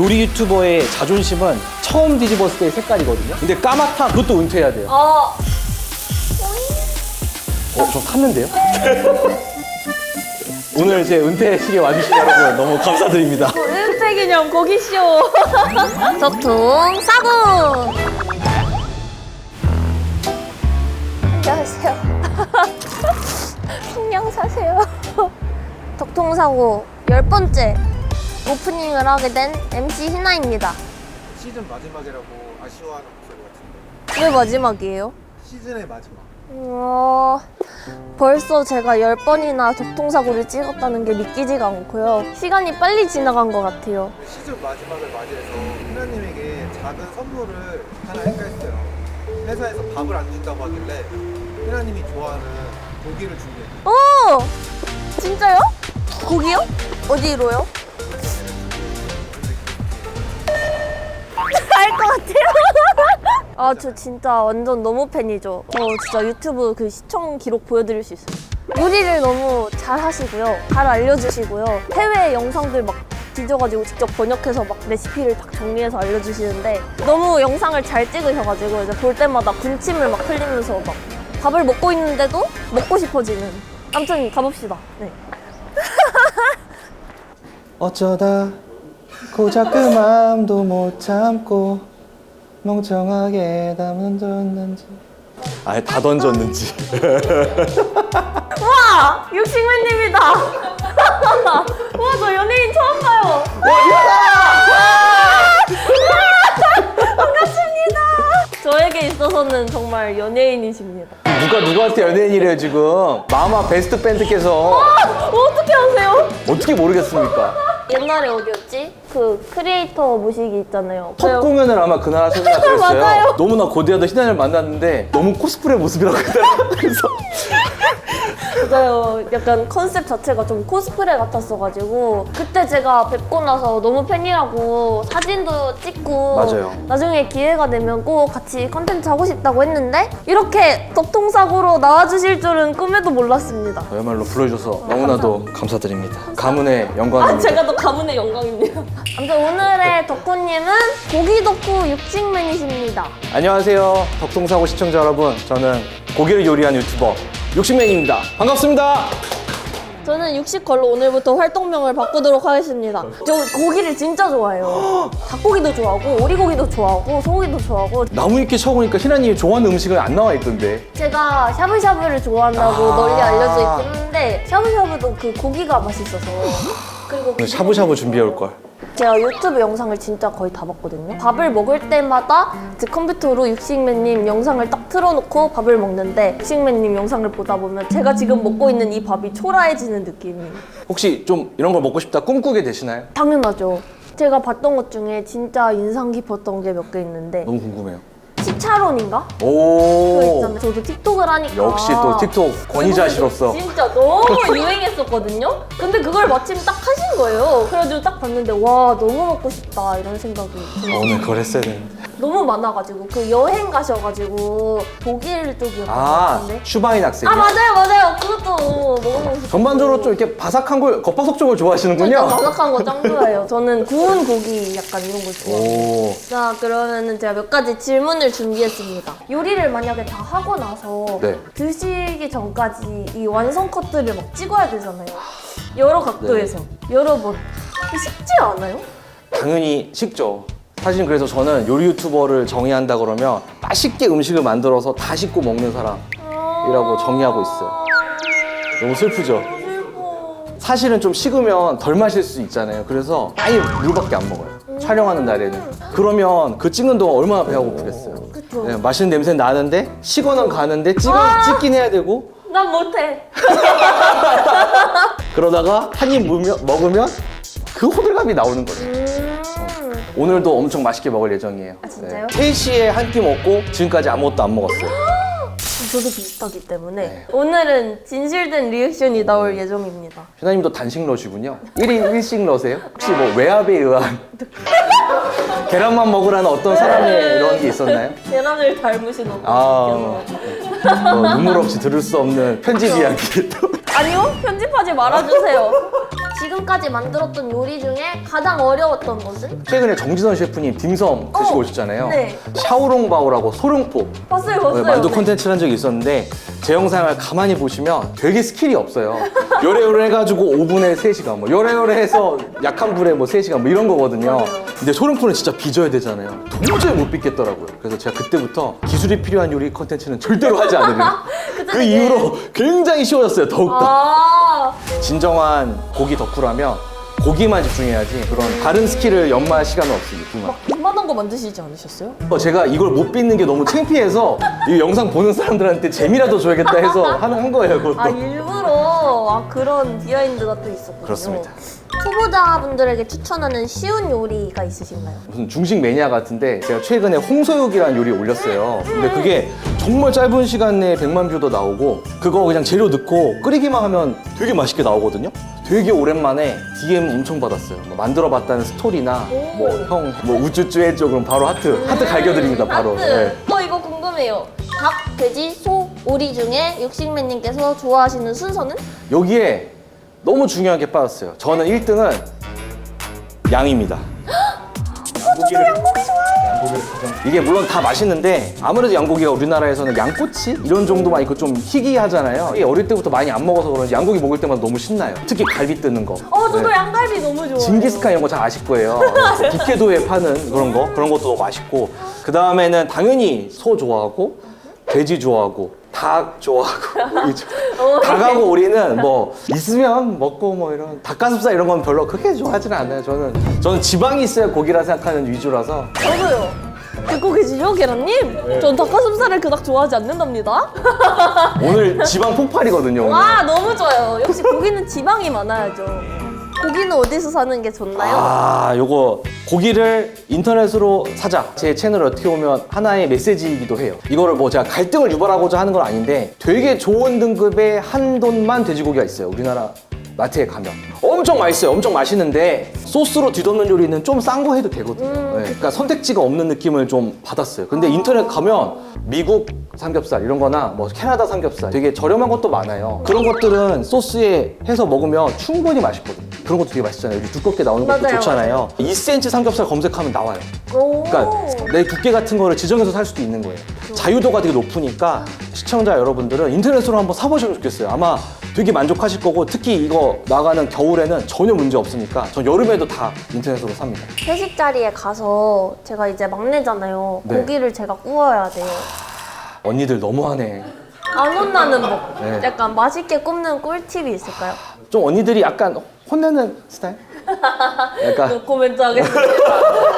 요리 유튜버의 자존심은 처음 뒤집었을 때의 색깔이거든요. 근데 까맣다 그것도 은퇴해야 돼요. 어, 어, 좀 탔는데요? 오늘 제 은퇴식에 와주신 여러분 너무 감사드립니다. 은퇴 기념 고기쇼. 적통 사고. 안녕하세요. 통영 사세요. 덕통사고 열 번째 오프닝을 하게 된 MC 희나입니다. 시즌 마지막이라고 아쉬워하는 목소리 같은데 왜 마지막이에요? 시즌의 마지막 어, 벌써 제가 열 번이나 덕통사고를 찍었다는 게 믿기지가 않고요. 시간이 빨리 지나간 것 같아요. 시즌 마지막을 맞이해서 희나님에게 작은 선물을 하나 할까 했어요 회사에서 밥을 안 준다고 하길래 희나님이 좋아하는 고기를 준비했어요 오! 진짜요? 고기요? 어디로요? 알것 같아요. 아, 저 진짜 완전 너무 팬이죠. 저 진짜 유튜브 그 시청 기록 보여드릴 수 있어요. 요리를 너무 잘 하시고요. 잘 알려주시고요. 해외 영상들 막 뒤져가지고 직접 번역해서 막 레시피를 딱 정리해서 알려주시는데 너무 영상을 잘 찍으셔가지고 이제 볼 때마다 군침을 막 흘리면서 막 밥을 먹고 있는데도 먹고 싶어지는. 아무튼 가봅시다. 네. 어쩌다 고작 그 마음도 못 참고 멍청하게 다 던졌는지 아예 다 던졌는지 와! 육식맨님이다! 와, 저 연예인 처음 봐요! 반갑습니다! 저에게 있어서는 정말 연예인이십니다. 누가 누구한테 연예인이래요 지금 마마 베스트 밴드께서 어떻게 아세요? 어떻게 모르겠습니까 옛날에 어디였지? 그 크리에이터 모시기 있잖아요. 첫 공연을 아마 그날 하셨나 그랬어요 맞아요. 너무나 고대하던 희난을 만났는데 너무 코스프레 모습이라고 하더라고요 그래서 맞아요. 약간 컨셉 자체가 좀 코스프레 같았어가지고 그때 제가 뵙고 나서 너무 팬이라고 사진도 찍고 맞아요. 나중에 기회가 되면 꼭 같이 컨텐츠 하고 싶다고 했는데 이렇게 덕통사고로 나와주실 줄은 꿈에도 몰랐습니다. 저야말로 불러주셔서 너무나도 감사드립니다 가문의 아, 영광입니다 제가 더 가문의 영광입니다. 아무튼 오늘의 덕후님은 고기 덕후 육식맨이십니다. 안녕하세요 덕동사고 시청자 여러분 저는 고기를 요리한 유튜버 육식맨입니다 반갑습니다 저는 육식 걸로 오늘부터 활동명을 바꾸도록 하겠습니다. 저 고기를 진짜 좋아해요. 닭고기도 좋아하고 오리고기도 좋아하고 소고기도 좋아하고 나무위키 쳐보니까 희나님이 좋아하는 음식은 안 나와 있던데 제가 샤브샤브를 좋아한다고 아. 널리 알려져 있긴 한데 샤브샤브도 그 고기가 맛있어서 그리고 오늘 샤브샤브 준비해 올 걸 제가 유튜브 영상을 진짜 거의 다 봤거든요. 밥을 먹을 때마다 제 컴퓨터로 육식맨님 영상을 딱 틀어놓고 밥을 먹는데 육식맨님 영상을 보다 보면 제가 지금 먹고 있는 이 밥이 초라해지는 느낌이 혹시 좀 이런 걸 먹고 싶다 꿈꾸게 되시나요? 당연하죠. 제가 봤던 것 중에 진짜 인상 깊었던 게 몇 개 있는데 너무 궁금해요 시차론인가? 그거 오 있잖아요. 저도 틱톡을 하니까 역시 또 틱톡 권위자시로서 진짜 너무 유행했었거든요. 근데 그걸 마침 딱 하신 거예요. 그래가지고 딱 봤는데 와 너무 먹고 싶다 이런 생각이 들었어요. 오늘 그걸 했어야 되는데 너무 많아가지고 그 여행 가셔가지고 독일 쪽이었던 것 아 같은데. 슈바인 학생이요? 아 맞아요 맞아요 그것도 먹어보고. 전반적으로 좀 이렇게 바삭한 걸 겉바속 쪽을 좋아하시는군요 바삭한 거 짱 좋아해요. 저는 구운 고기 약간 이런 거 좋아해요. 오 자 그러면은 제가 몇 가지 질문을 준비했습니다. 요리를 만약에 다 하고 나서 네. 드시기 전까지 이 완성 컷들을 막 찍어야 되잖아요. 여러 각도에서 여러 번 쉽지 않아요? 당연히 식죠. 사실 그래서 저는 요리 유튜버를 정의한다 그러면 맛있게 음식을 만들어서 다 식고 먹는 사람이라고 정의하고 있어요. 너무 슬프죠? 사실은 좀 식으면 덜 마실 수 있잖아요. 그래서 아예 물밖에 안 먹어요. 촬영하는 날에는. 그러면 그 찍는 동안 얼마나 배가 고프겠어요. 네, 맛있는 냄새 나는데 식어는 가는데 찍, 아! 찍긴 해야 되고 난 못해. 그러다가 한 입 먹으면 그 호들갑이 나오는 거예요. 음. 오늘도 엄청 맛있게 먹을 예정이에요. 아, 진짜요? 3시에 한 끼 먹고 지금까지 아무것도 안 먹었어요. 저도 비슷하기 때문에 네. 오늘은 진실된 리액션이 나올 예정입니다. 휘나님도 단식 러시군요. 1인 1식 러세요? 혹시 뭐 외압에 의한 계란만 먹으라는 어떤 사람의 이런 게 있었나요? 계란을 닮으신 너무 아. 뭐 눈물 없이 들을 수 없는 편집 이야기 또. 아니요 편집하지 말아주세요. 지금까지 만들었던 요리 중에 가장 어려웠던 것은? 최근에 정진원 셰프님 딤섬 드시고 어, 오셨잖아요. 네. 샤오롱바오라고 소룡포 봤어요, 봤어요. 만두 네. 콘텐츠를 한 적이 있었는데 제 영상을 가만히 보시면 되게 스킬이 없어요. 요래요래 해가지고 오븐에 3시간, 뭐 요래요래 해서 약한 불에 뭐 3시간 뭐 이런 거거든요. 근데 소룡포는 진짜 빚어야 되잖아요. 도저히 못 빚겠더라고요. 그래서 제가 그때부터 기술이 필요한 요리 콘텐츠는 절대로 하지 않으려. 그 되게- 이후로 굉장히 쉬워졌어요, 더욱더. 아, 진정한 고기 덕후라면 고기만 집중해야지 그런 다른 스킬을 연마할 시간은 없습니다. 정말. 이만한 거 만드시지 않으셨어요? 어, 제가 이걸 못 빚는 게 너무 창피해서 이 영상 보는 사람들한테 재미라도 줘야겠다 해서 하는 한 거예요, 그것도. 아 일부러 아, 그런 비하인드가 또 있었군요. 그렇습니다. 초보자분들에게 추천하는 쉬운 요리가 있으신가요? 무슨 중식 매니아 같은데 제가 최근에 홍소육이라는 요리 올렸어요. 근데 그게 정말 짧은 시간 내에 100만 뷰도 나오고 그거 그냥 재료 넣고 끓이기만 하면 되게 맛있게 나오거든요. 되게 오랜만에 DM 엄청 받았어요. 뭐 만들어봤다는 스토리나 뭐 형 뭐 우쭈쭈 해줘 그럼 바로 하트 하트 갈겨드립니다 바로. 하트. 네. 어 이거 궁금해요. 닭, 돼지, 소, 오리 중에 육식맨님께서 좋아하시는 순서는? 여기에 너무 중요한 게 빠졌어요. 저는 1등은 양입니다. 이게 물론 다 맛있는데 아무래도 양고기가 우리나라에서는 양꼬치 이런 정도만 있고 좀 희귀하잖아요. 이게 어릴 때부터 많이 안 먹어서 그런지 양고기 먹을 때마다 너무 신나요. 특히 갈비 뜨는 거. 어 저도 네. 양갈비 너무 좋아해요. 징기스칸 이런 거 잘 아실 거예요. 북해도에 파는 그런 거 그런 것도 너무 맛있고 그 다음에는 당연히 소 좋아하고 돼지 좋아하고 닭 좋아하고 오리 좋아- 닭하고 오리는 뭐 있으면 먹고 뭐 이런 닭가슴살 이런 건 별로 그렇게 좋아하지는 않아요. 저는 저는 지방이 있어야 고기라 생각하는 위주라서 저도요. 듣고 계시죠, 계란님? 전 닭가슴살을 그닥 좋아하지 않는답니다. 오늘 지방 폭발이거든요. 오늘. 와 너무 좋아요. 역시 고기는 지방이 많아야죠. 고기는 어디서 사는 게 좋나요? 아, 요거 고기를 인터넷으로 사자. 제 채널 어떻게 보면 하나의 메시지이기도 해요. 이거를 뭐 제가 갈등을 유발하고자 하는 건 아닌데 되게 좋은 등급의 한 돈만 돼지고기가 있어요. 우리나라 마트에 가면 엄청 맛있어요. 엄청 맛있는데 소스로 뒤덮는 요리는 좀 싼 거 해도 되거든요. 네, 그러니까 선택지가 없는 느낌을 좀 받았어요. 근데 인터넷 가면 미국 삼겹살 이런 거나 뭐 캐나다 삼겹살 되게 저렴한 것도 많아요. 그런 것들은 소스에 해서 먹으면 충분히 맛있거든요. 그런 것도 되게 맛있잖아요. 이렇게 두껍게 나오는 것도 맞아요, 좋잖아요. 2cm 삼겹살 검색하면 나와요. 오. 그러니까 내 두께 같은 거를 지정해서 살 수도 있는 거예요. 자유도가 되게 높으니까 시청자 여러분들은 인터넷으로 한번 사보시면 좋겠어요. 아마 되게 만족하실 거고 특히 이거 나가는 겨울에는 전혀 문제 없으니까 전 여름에도 다 인터넷으로 삽니다. 회식 자리에 가서 제가 이제 막내잖아요. 네. 고기를 제가 구워야 돼요. 언니들 너무하네. 안 혼나는 법. 네. 약간 맛있게 굽는 꿀팁이 있을까요? 좀 언니들이 약간 혼내는 스타일? 약간 코멘트 하겠습니다.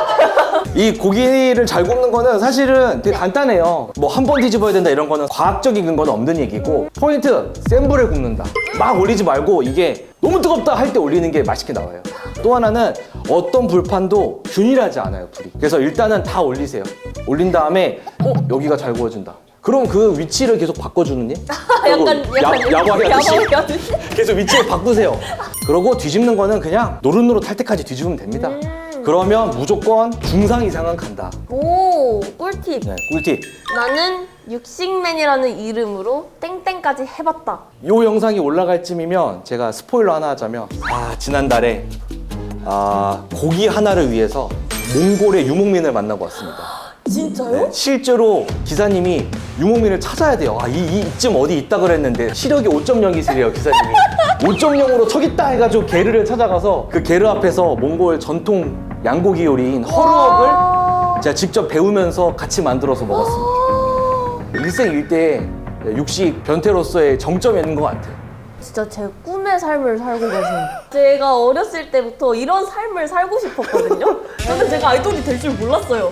이 고기를 잘 굽는 거는 사실은 되게 간단해요. 뭐 한 번 뒤집어야 된다 이런 거는 과학적인 근거는 없는 얘기고 포인트 센 불에 굽는다. 막 올리지 말고 이게 너무 뜨겁다 할 때 올리는 게 맛있게 나와요. 또 하나는 어떤 불판도 균일하지 않아요 불이. 그래서 일단은 다 올리세요. 올린 다음에 어 여기가 잘 구워진다. 그럼 그 위치를 계속 바꿔주는 일? 약간 약간 야, 야광하듯이 야광하듯이? 계속 위치를 바꾸세요. 그러고 뒤집는 거는 그냥 노릇노릇 할 때까지 뒤집으면 됩니다. 그러면 무조건 중상 이상은 간다. 오 꿀팁. 네, 꿀팁. 나는 육식맨이라는 이름으로 땡땡까지 해봤다. 요 영상이 올라갈 쯤이면 제가 스포일러 하나 하자면 아 지난달에 아 고기 하나를 위해서 몽골의 유목민을 만나고 왔습니다. 진짜요? 네, 실제로 기사님이 유목민을 찾아야 돼요. 아, 이, 이- 이쯤 어디 있다 그랬는데 시력이 5.0이시래요, 기사님이. 5.0으로 저기 있다 해가지고 게르를 찾아가서 그 게르 앞에서 몽골 전통 양고기 요리인 허루억을 와. 제가 직접 배우면서 같이 만들어서 먹었습니다. 일생일대의 육식 변태로서의 정점이 있는 것 같아요. 진짜 제 꿈의 삶을 살고 계세요. 제가 어렸을 때부터 이런 삶을 살고 싶었거든요. 근데 제가 아이돌이 될 줄 몰랐어요.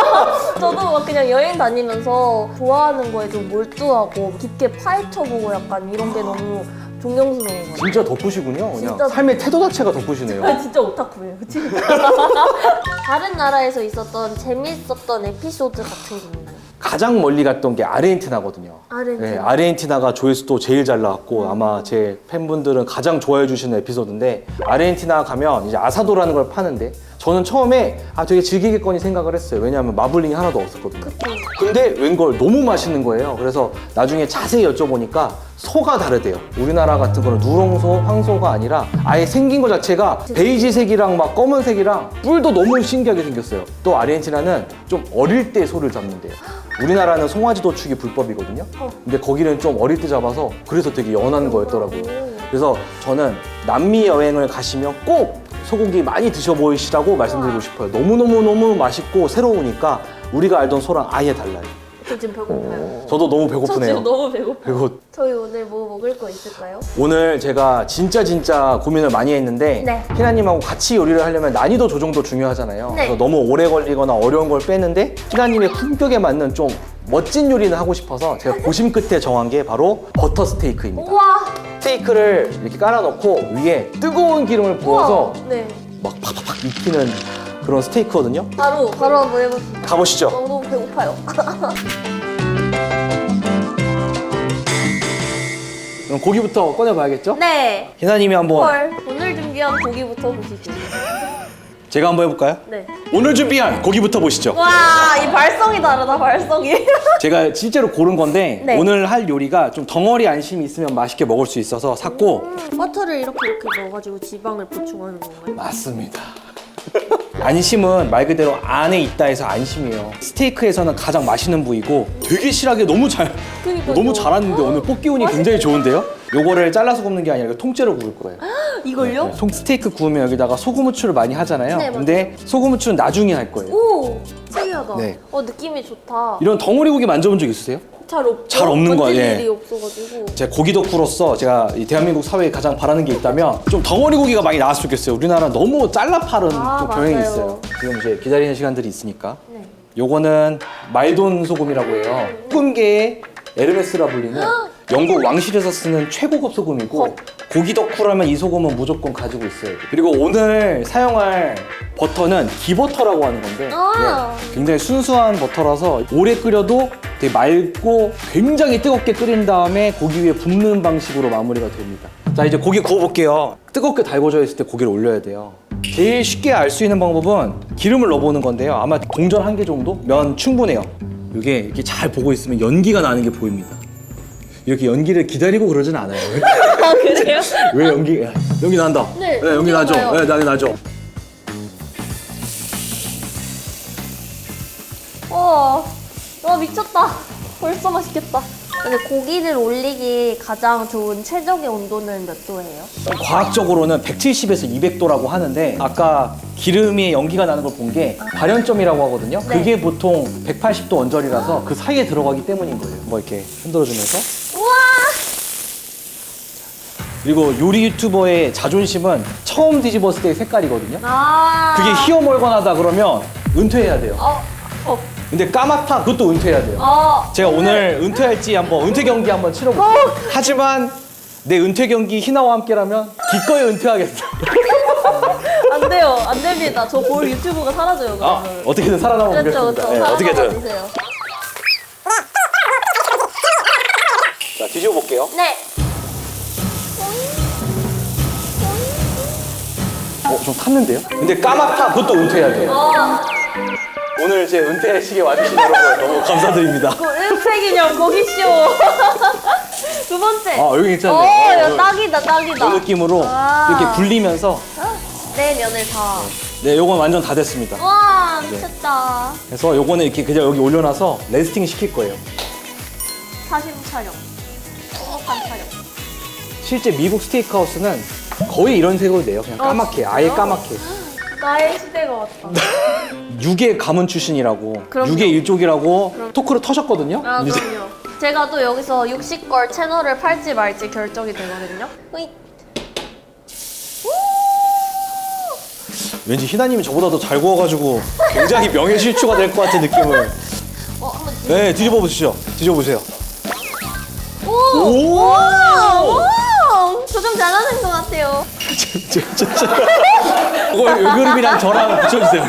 저도 막 그냥 여행 다니면서 좋아하는 거에 좀 몰두하고 깊게 파헤쳐보고 약간 이런 게 너무 존경스러운 거예요. 진짜 덕후시군요. 그냥 진짜. 삶의 태도 자체가 덕후시네요. 아, 진짜 오타쿠예요. 그치? 다른 나라에서 있었던 재밌었던 에피소드 같은 게 있나요? 가장 멀리 갔던 게 아르헨티나거든요. 아르헨티나. 네, 아르헨티나가 조회수도 제일 잘 나왔고 아마 제 팬분들은 가장 좋아해 주시는 에피소드인데 아르헨티나 가면 이제 아사도라는 걸 파는데 저는 처음에 아 되게 즐기겠거니 생각을 했어요. 왜냐하면 마블링이 하나도 없었거든요. 근데 웬걸 너무 맛있는 거예요. 그래서 나중에 자세히 여쭤보니까 소가 다르대요. 우리나라 같은 거는 누렁소, 황소가 아니라 아예 생긴 것 자체가 베이지색이랑 막 검은색이랑 뿔도 너무 신기하게 생겼어요. 또 아르헨티나는 좀 어릴 때 소를 잡는데요. 우리나라는 송아지 도축이 불법이거든요. 근데 거기는 좀 어릴 때 잡아서 그래서 되게 연한 거였더라고요. 그래서 저는 남미 여행을 가시면 꼭 소고기 많이 드셔보시라고 말씀드리고 싶어요. 너무너무너무 맛있고 새로우니까 우리가 알던 소랑 아예 달라요. 저 지금 배고파요. 저도 너무 저 배고프네요. 너무 배고파. 그리고 저희 오늘 뭐 먹을 거 있을까요? 오늘 제가 진짜 진짜 고민을 많이 했는데 네. 희나님하고 같이 요리를 하려면 난이도 조정도 중요하잖아요. 네. 그래서 너무 오래 걸리거나 어려운 걸 빼는데 희나님의 품격에 맞는 좀 멋진 요리는 하고 싶어서 제가 고심 끝에 정한 게 바로 버터 스테이크입니다. 우와. 스테이크를 이렇게 깔아놓고 위에 뜨거운 기름을 부어서. 네. 막 팍팍팍 익히는 그런 스테이크거든요. 바로 바로 한번 해봅시다. 가보시죠. 너무 너무 배고파요. 그럼 고기부터 꺼내봐야겠죠? 네. 희나님이 한번 헐. 오늘 준비한 고기부터 보시죠. 제가 한번 해볼까요? 네. 오늘 준비한 고기부터 보시죠. 와, 이 발성이 다르다, 발성이. 제가 실제로 고른 건데 네. 오늘 할 요리가 좀 덩어리 안심이 있으면 맛있게 먹을 수 있어서 샀고 버터를 이렇게 이렇게 넣어가지고 지방을 보충하는 건가요? 맞습니다. 안심은 말 그대로 안에 있다 해서 안심이에요. 스테이크에서는 가장 맛있는 부위고 되게 실하게 너무 잘 그니까요. 너무 잘하는데 오늘 뽑기 운이 굉장히 좋은데요? 요거를 잘라서 굽는 게 아니라 통째로 구울 거예요. 이걸요? 송 스테이크 구우면 여기다가 소금 후추를 많이 하잖아요. 네, 근데 소금 후추는 나중에 할 거예요. 오, 특이하다. 네. 어, 느낌이 좋다. 이런 덩어리 고기 만져본 적 있으세요? 잘 없죠? 잘 없는 거예요, 예. 일이 없어가지고. 제가 고기 덕후로서 제가 이 대한민국 사회에 가장 바라는 게 있다면 좀 덩어리 고기가 많이 나왔으면 좋겠어요. 우리나라 너무 잘라 파는 아, 좀 경향이 맞아요. 있어요. 지금 이제 기다리는 시간들이 있으니까. 네. 요거는 말돈 소금이라고 해요. 소금계의 에르메스라 불리는 영국 왕실에서 쓰는 최고급 소금이고 고기 덕후라면 이 소금은 무조건 가지고 있어야 돼요. 그리고 오늘 사용할 버터는 기버터라고 하는 건데 아. 네, 굉장히 순수한 버터라서 오래 끓여도 되게 맑고 굉장히 뜨겁게 끓인 다음에 고기 위에 붓는 방식으로 마무리가 됩니다. 자 이제 고기 구워볼게요. 뜨겁게 달궈져 있을 때 고기를 올려야 돼요. 제일 쉽게 알 수 있는 방법은 기름을 넣어보는 건데요. 아마 동전 한 개 정도 면 충분해요. 이게 이렇게 잘 보고 있으면 연기가 나는 게 보입니다. 이렇게 연기를 기다리고 그러진 않아요. 아, 그래요? 왜 연기? 야, 연기 난다. 네, 연기 연기가 나죠. 나요. 네, 나게 나죠. 와, 와 미쳤다. 벌써 맛있겠다. 근데 고기를 올리기 가장 좋은 최적의 온도는 몇 도예요? 과학적으로는 170에서 200도라고 하는데 아까 기름이 연기가 나는 걸 본 게 발연점이라고 하거든요. 네. 그게 보통 180도 원절이라서 그 사이에 들어가기 때문인 거예요. 뭐 이렇게 흔들어주면서. 그리고 요리 유튜버의 자존심은 처음 뒤집었을 때의 색깔이거든요. 아. 그게 희어멀건하다 그러면 은퇴해야 돼요. 어, 어, 근데 까맣다 그것도 은퇴해야 돼요. 어. 제가 오늘 은퇴할지 한번 은퇴 경기 한번 치러볼게요. 하지만 내 은퇴 경기 희나와 함께라면 기꺼이 은퇴하겠어요. 안 돼요. 안 됩니다. 저 볼 유튜브가 사라져요, 아, 그러면. 어떻게든 살아남아 그렇죠, 보겠습니다. 그렇죠. 네, 어떻게든. 주세요. 자, 뒤집어 볼게요. 네. 어, 좀 탔는데요? 근데 까맣다 그것도 은퇴해야 돼요. 어, 오늘 제 은퇴식에 와주신 여러분 너무 감사드립니다. 그 은퇴 기념 고기쇼. 두 번째. 아, 여기 괜찮네요. 어, 어, 이거 어. 딱이다, 딱이다. 이 느낌으로 아. 이렇게 굴리면서 네 면을 다. 네, 요건 완전 다 됐습니다. 와, 미쳤다. 그래서 요거는 이렇게 그냥 여기 올려놔서 레스팅 시킬 거예요. 사심 촬영. 행복한 촬영. 실제 미국 스테이크하우스는 거의 이런 색으로 내요. 그냥 아, 까맣게, 아예? 까맣게. 나의 시대가 왔다. 육의 가문 출신이라고, 그럼요. 육의 일족이라고 토크를 터셨거든요. 아, 이제 그럼요. 제가 또 여기서 육식걸 채널을 팔지 말지 결정이 되거든요. 으이. 왠지 희나님이 저보다 더 잘 구워가지고 굉장히 명예실추가 될 것 같은 느낌을. 어, 한번 뒤- 네, 뒤집어 보시죠. 뒤집어 보세요. 오! 오! 와! 와! 조금 잘하는 것 같아요. 이거 이 그림이랑 저랑 붙여주세요.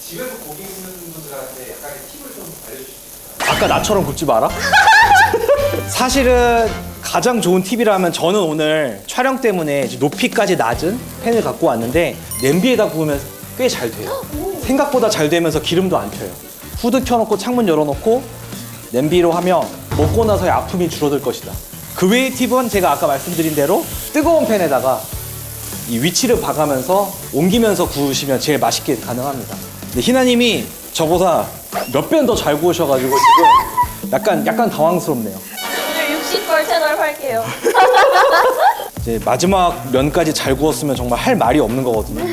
집에서 고기 굽는 분들한테 약간의 팁을 좀 알려주시죠. 아까 나처럼 굽지 마라. 사실은 가장 좋은 팁이라면 저는 오늘 촬영 때문에 이제 높이까지 낮은 팬을 갖고 왔는데 냄비에다 구우면 꽤 잘 돼요. 생각보다 잘 되면서 기름도 안 튀어요. 후드 켜놓고 창문 열어놓고 냄비로 하면 먹고 나서의 아픔이 줄어들 것이다. 그 외의 팁은 제가 아까 말씀드린 대로 뜨거운 팬에다가 이 위치를 봐가면서 옮기면서 구우시면 제일 맛있게 가능합니다. 근데 희나님이 저보다 몇 배는 더잘 구우셔가지고 지금 약간 약간 당황스럽네요. 오늘 60걸 채널 할게요. 이제 마지막 면까지 잘 구웠으면 정말 할 말이 없는 거거든요.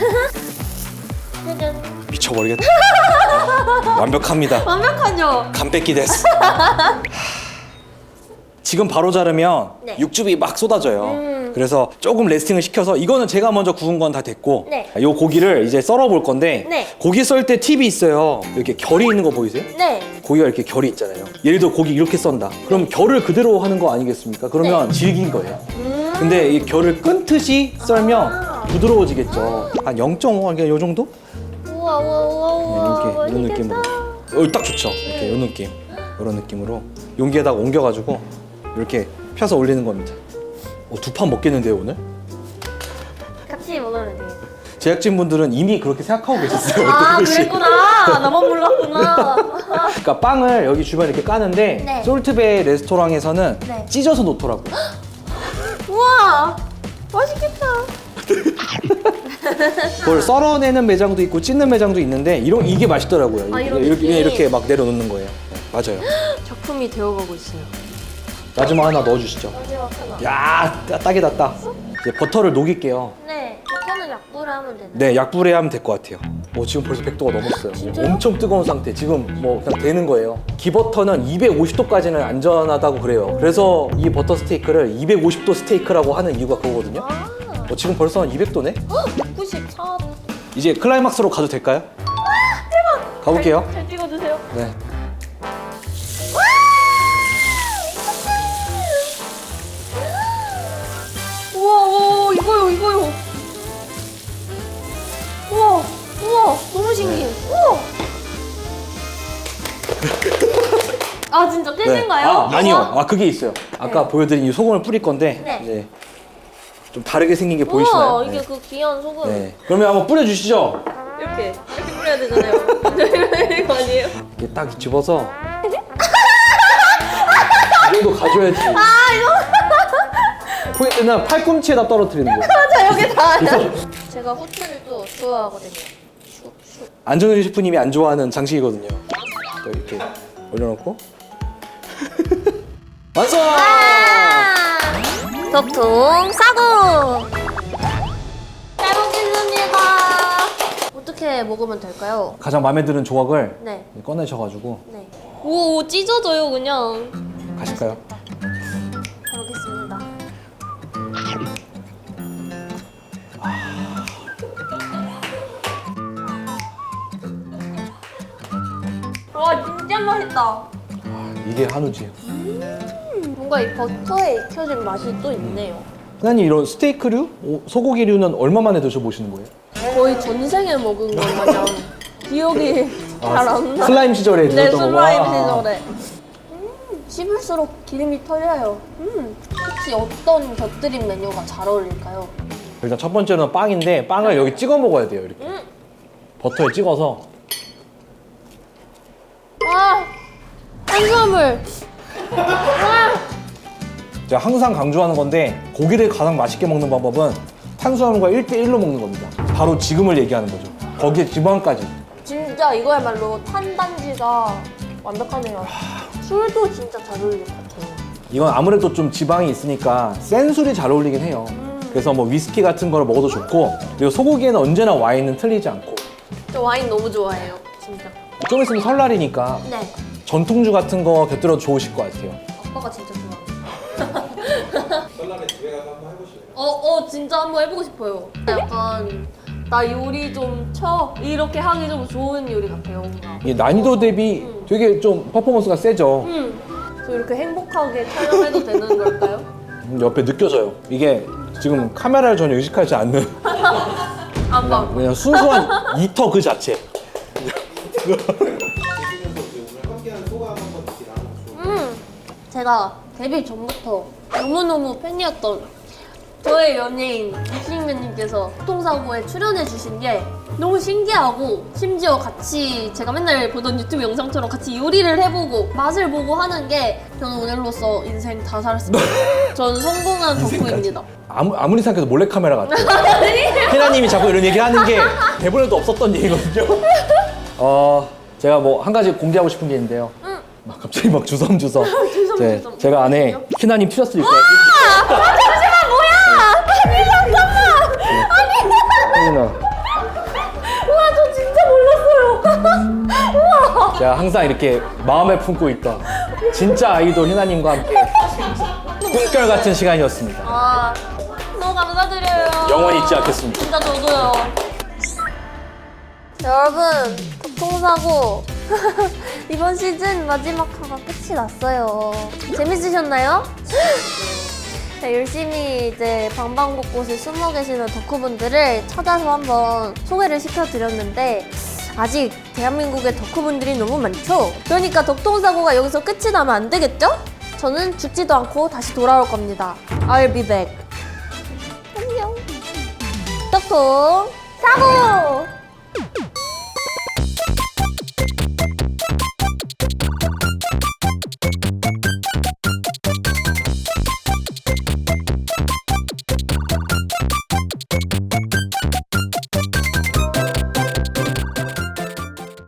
미쳐버리겠다. 완벽합니다. 완벽하죠? 간 뺏기 됐어. 지금 바로 자르면 네. 육즙이 막 쏟아져요. 음. 그래서 조금 레스팅을 시켜서 이거는 제가 먼저 구운 건 다 됐고 네. 이 고기를 이제 썰어 볼 건데 네. 고기 썰 때 팁이 있어요. 이렇게 결이 있는 거 보이세요? 네. 고기가 이렇게 결이 있잖아요. 예를 들어 고기 이렇게 썬다. 그럼 결을 그대로 하는 거 아니겠습니까? 그러면 질긴 거예요. 근데 이 결을 끊듯이 썰면 부드러워지겠죠. 한 0.5, 그냥 요 정도? 우와, 우와, 우와, 우와. 네, 이렇게 이런 느낌으로. 어, 딱 좋죠. 이렇게 이런 느낌. 이런 느낌으로 용기에다가 옮겨가지고 이렇게 펴서 올리는 겁니다. 어, 두판 먹겠는데요 오늘? 같이 먹으면 돼요. 제작진 분들은 이미 그렇게 생각하고 계셨어요. 아. 그랬구나. 나만 몰랐구나. 그러니까 빵을 여기 주변에 이렇게 까는데 네. 솔트베 레스토랑에서는 네. 찢어서 놓더라고요. 우와, 맛있겠다. 그걸 썰어내는 매장도 있고 찢는 매장도 있는데 이런 이게 맛있더라고요. 아, 이런 이렇게 느낌? 이렇게 막 내려놓는 거예요. 네, 맞아요. 작품이 되어가고 있어요. 마지막 하나 넣어주시죠. 마지막 하나. 야 따- 딱이다 딱. 이제 버터를 녹일게요. 네, 버터는 약불에 하면 되나요? 네, 약불에 하면 될 것 같아요. 오, 지금 벌써 100도가 넘었어요. 진짜요? 엄청 뜨거운 상태. 지금 뭐 그냥 되는 거예요. 기버터는 250도까지는 안전하다고 그래요. 그래서 이 버터 스테이크를 250도 스테이크라고 하는 이유가 그거거든요. 아, 어, 지금 벌써 한 200도네? 94. 이제 클라이막스로 가도 될까요? 대박! 가볼게요. 잘 찍어주세요. 네. 아, 진짜 깨진가요? 아, 아니요. 우와. 아, 그게 있어요. 아까 보여드린 이 소금을 뿌릴 건데 네. 이제 좀 다르게 생긴 게 보이시나요? 우와, 이게 네. 그 귀한 소금. 네. 그러면 한번 뿌려주시죠. 이렇게, 이렇게 뿌려야 되잖아요. 이거 아니에요? 이게 딱 집어서 이 정도 가져야지. 아, 포인트는 팔꿈치에다 떨어뜨리는 거예요. 맞아, 여기 다. 제가 후추를 또 좋아하거든요. 안정현 셰프님이 안 좋아하는 장식이거든요. 또 이렇게 올려놓고 완성! 덕통 싸고 잘 먹겠습니다. 어떻게 먹으면 될까요? 가장 마음에 드는 조각을 네, 꺼내셔가지고 네. 오, 오 찢어져요 그냥. 가실까요? 잘 먹겠습니다. 와 진짜 맛있다. 이게 한우지. 뭔가 이 버터에 익혀진 맛이 또 있네요. 하나님 이런 스테이크류, 오, 소고기류는 얼마 만에 드셔보시는 거예요? 거의 전생에 먹은 것 마냥 기억이 잘 안 나. 슬라임 시절에 네, 드셨던 거. 슬라임 아. 시절에. 음, 씹을수록 기름이 털려요. 음, 혹시 어떤 곁들임 메뉴가 잘 어울릴까요? 일단 첫 번째는 빵인데 빵을 여기 찍어 먹어야 돼요. 이렇게 음, 버터에 찍어서 아, 탄수화물. 아, 제가 항상 강조하는 건데 고기를 가장 맛있게 먹는 방법은 탄수화물과 1대1로 먹는 겁니다. 바로 지금을 얘기하는 거죠. 거기에 지방까지. 진짜 이거야말로 탄단지가 완벽하네요. 술도 진짜 잘 어울릴 것 같아요. 이건 아무래도 좀 지방이 있으니까 센 술이 잘 어울리긴 해요. 그래서 뭐 위스키 같은 거를 먹어도 좋고 그리고 소고기에는 언제나 와인은 틀리지 않고 저 와인 너무 좋아해요. 진짜. 좀 있으면 설날이니까 네. 전통주 같은 거 곁들여도 좋으실 것 같아요. 아빠가 진짜 좋아해요. 어, 어, 진짜 한번 해보고 싶어요. 약간 나 요리 좀 쳐. 이렇게 하기 좀 좋은 요리 같아요, 뭔가. 이게 난이도 대비 되게 좀 퍼포먼스가 세죠. 음. 저 이렇게 행복하게 촬영해도 되는 걸까요? 음, 옆에 느껴져요. 이게 지금 카메라를 전혀 의식하지 않는 안 봐. 그냥 순수한 이터 그 자체. 소감 한번. 음. 제가 데뷔 전부터 너무너무 팬이었던 저의 연예인 이승민님께서 교통사고에 출연해 주신 게 너무 신기하고 심지어 같이 제가 맨날 보던 유튜브 영상처럼 같이 요리를 해보고 맛을 보고 하는 게 저는 오늘로써 인생 다 살았습니다. 저는 성공한 덕후입니다. 아무, 아무리 생각해도 몰래카메라 같아요. 희나님이 자꾸 이런 얘기 하는 게 대본에도 없었던 얘기거든요. 어, 제가 뭐 한 가지 공개하고 싶은 게 있는데요. 막 갑자기 막 주섬주섬. 네, 주섬. 제가 안에 희나님 티셔츠 입고 잠시만 제가 항상 이렇게 마음에 품고 있던 진짜 아이돌 희나님과 함께 꿈결 같은 시간이었습니다. 아, 너무 감사드려요. 영원히 잊지 않겠습니다. 진짜 저도요. 여러분 교통사고 이번 시즌 마지막 화가 끝이 났어요. 재밌으셨나요? 네, 열심히 이제 방방곳곳에 숨어 계시는 덕후분들을 찾아서 한번 소개를 시켜드렸는데 아직 대한민국의 덕후분들이 너무 많죠? 그러니까 덕통사고가 여기서 끝이 나면 안 되겠죠? 저는 죽지도 않고 다시 돌아올 겁니다. I'll be back. 안녕. 덕통 사고!